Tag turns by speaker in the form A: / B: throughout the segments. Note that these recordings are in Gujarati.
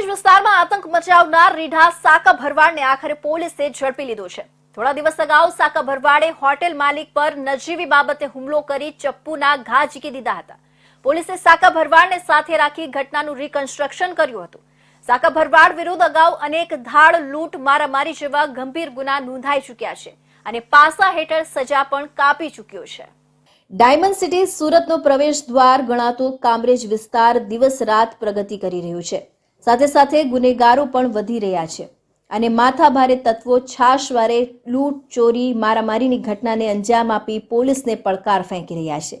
A: કામરેજ વિસ્તારમાં આતંક મચાવનાર રીઢા સાકા ભરવાડને આખરે પોલીસે ઝડપી લીધો છે. થોડા દિવસ અગાઉ સાકા ભરવાડે હોટેલ માલિક પર નજીવી બાબતે હુમલો કરી ચપ્પુના ઘા ઝીકી દીધા હતા. પોલીસે સાકા ભરવાડને સાથે રાખી ઘટનાનું રિકન્સ્ટ્રક્શન કર્યું હતું. સાકા ભરવાડ વિરુદ્ધ અગાઉ અનેક ધાડ, લૂંટ, મારામારી જેવા ગંભીર ગુના નોંધાઈ ચૂક્યા છે અને પાસા હેઠળ સજા પણ કાપી ચૂક્યો છે. ડાયમંડ સિટી સુરતનો પ્રવેશ દ્વાર ગણાતો કામરેજ વિસ્તાર દિવસ રાત પ્રગતિ કરી રહ્યું છે. સાથે સાથે ગુનેગારો પણ વધી રહ્યા છે. અને માથાભારે તત્વો છાશવારે લૂંટ, ચોરી, મારામારીની ઘટનાને અંજામ આપી પોલીસને પડકાર ફેંકી રહ્યા છે.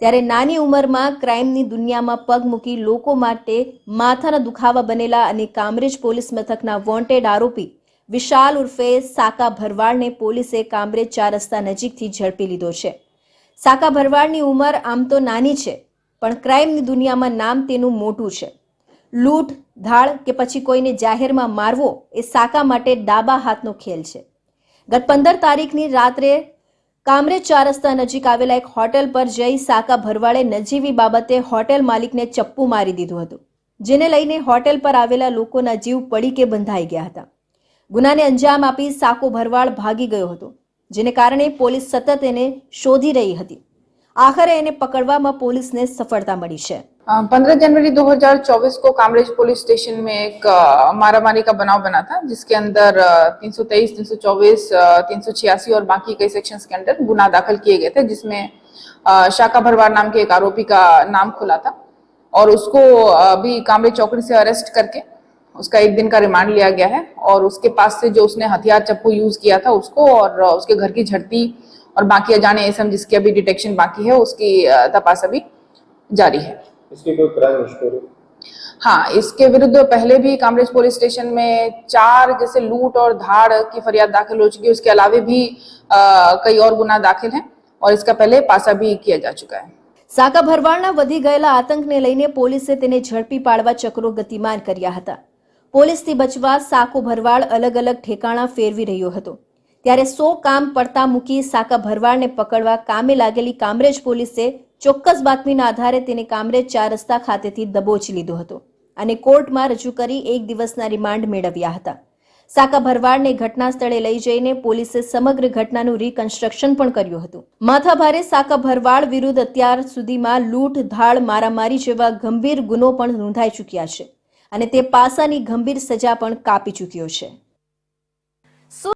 A: ત્યારે નાની ઉંમરમાં ક્રાઇમની દુનિયામાં પગ મૂકી લોકો માટે માથાના દુખાવા બનેલા અને કામરેજ પોલીસ મથકના વોન્ટેડ આરોપી વિશાલ ઉર્ફે સાકા ભરવાડને પોલીસે કામરેજ ચાર રસ્તા નજીકથી ઝડપી લીધો છે. સાકા ભરવાડની ઉંમર આમ તો નાની છે, પણ ક્રાઇમની દુનિયામાં નામ તેનું મોટું છે. લૂંટ, ધાળ કે પછી કોઈને જાહેરમાં મારવો એ સાકા માટે ડાબા હાથનો ખેલ છે. ગત પંદર તારીખની રાત્રે કામરેજ ચાર રસ્તા નજીક આવેલા એક હોટેલ પર જઈ સાકા ભરવાડે નજીવી બાબતે હોટેલ માલિકને ચપ્પુ મારી દીધું હતું, જેને લઈને હોટેલ પર આવેલા લોકોના જીવ પડીકે બંધાઈ ગયા હતા. ગુનાને અંજામ આપી સાકો ભરવાડ ભાગી ગયો હતો, જેને કારણે પોલીસ સતત એને શોધી રહી હતી. આખરે એને પકડવામાં પોલીસને સફળતા મળી છે
B: पंद्रह जनवरी 2024 को कामरेज पुलिस स्टेशन में एक अ, मारामारी का बनाव बना था जिसके अंदर तीन सौ तेईस तीन सौ चौबीस तीन सौ छियासी और बाकी कई सेक्शंस के अंदर गुना दाखिल किए गए थे जिसमें अ, शाखा भरवार नाम के एक आरोपी का नाम खुला था और उसको अभी कामरेज चौकड़ी से अरेस्ट करके उसका एक दिन का रिमांड लिया गया है और उसके पास से जो उसने हथियार चप्पू यूज किया था उसको और अ, उसके घर की झड़ती और बाकी अजाने एसएम जिसकी अभी डिटेक्शन बाकी है उसकी अ, तपास अभी जारी है
C: इसकी कोई क्राइम हिस्टोरी
B: हाँ इसके विरुद्ध पहले भी कामरेज पुलिस स्टेशन में चार जैसे लूट और धाड़ की फरियाद दाखिल हो चुकी है उसके अलावा भी अ, कई और गुना दाखिल हैं और इसका पहले पासा भी किया जा चुका है
A: સાકા ભરવાડના વધી ગયેલા આતંકને લઈને પોલીસે તેને ઝડપી પાડવા ચક્રો ગતિમાન કર્યા હતા પોલીસથી બચવા સાકો ભરવાડ અલગ અલગ ઠેકાણા ફેરવી રહ્યો હતો ત્યારે સો કામ પડતા મૂકી સાકા ભરવાડને પકડવા કામે લાગેલી કામરેજ પોલીસે ચોક્કસ બાતમીના આધારે તેને કામરેજ ચાર રસ્તા ખાતેથી દબોચી લીધો હતો અને કોર્ટમાં રજૂ કરી એક દિવસના રિમાન્ડ મેળવ્યા હતા. સાકા ભરવાડને ઘટના સ્થળે લઈ જઈને પોલીસે સમગ્ર ઘટનાનું રિકન્સ્ટ્રક્શન પણ કર્યું હતું. માથાભારે સાકા ભરવાડ વિરુદ્ધ અત્યાર સુધીમાં લૂંટ, ધાડ, મારામારી જેવા ગંભીર ગુનો પણ નોંધાઈ ચૂક્યા છે અને તે પાસાની ગંભીર સજા પણ કાપી ચૂક્યો છે.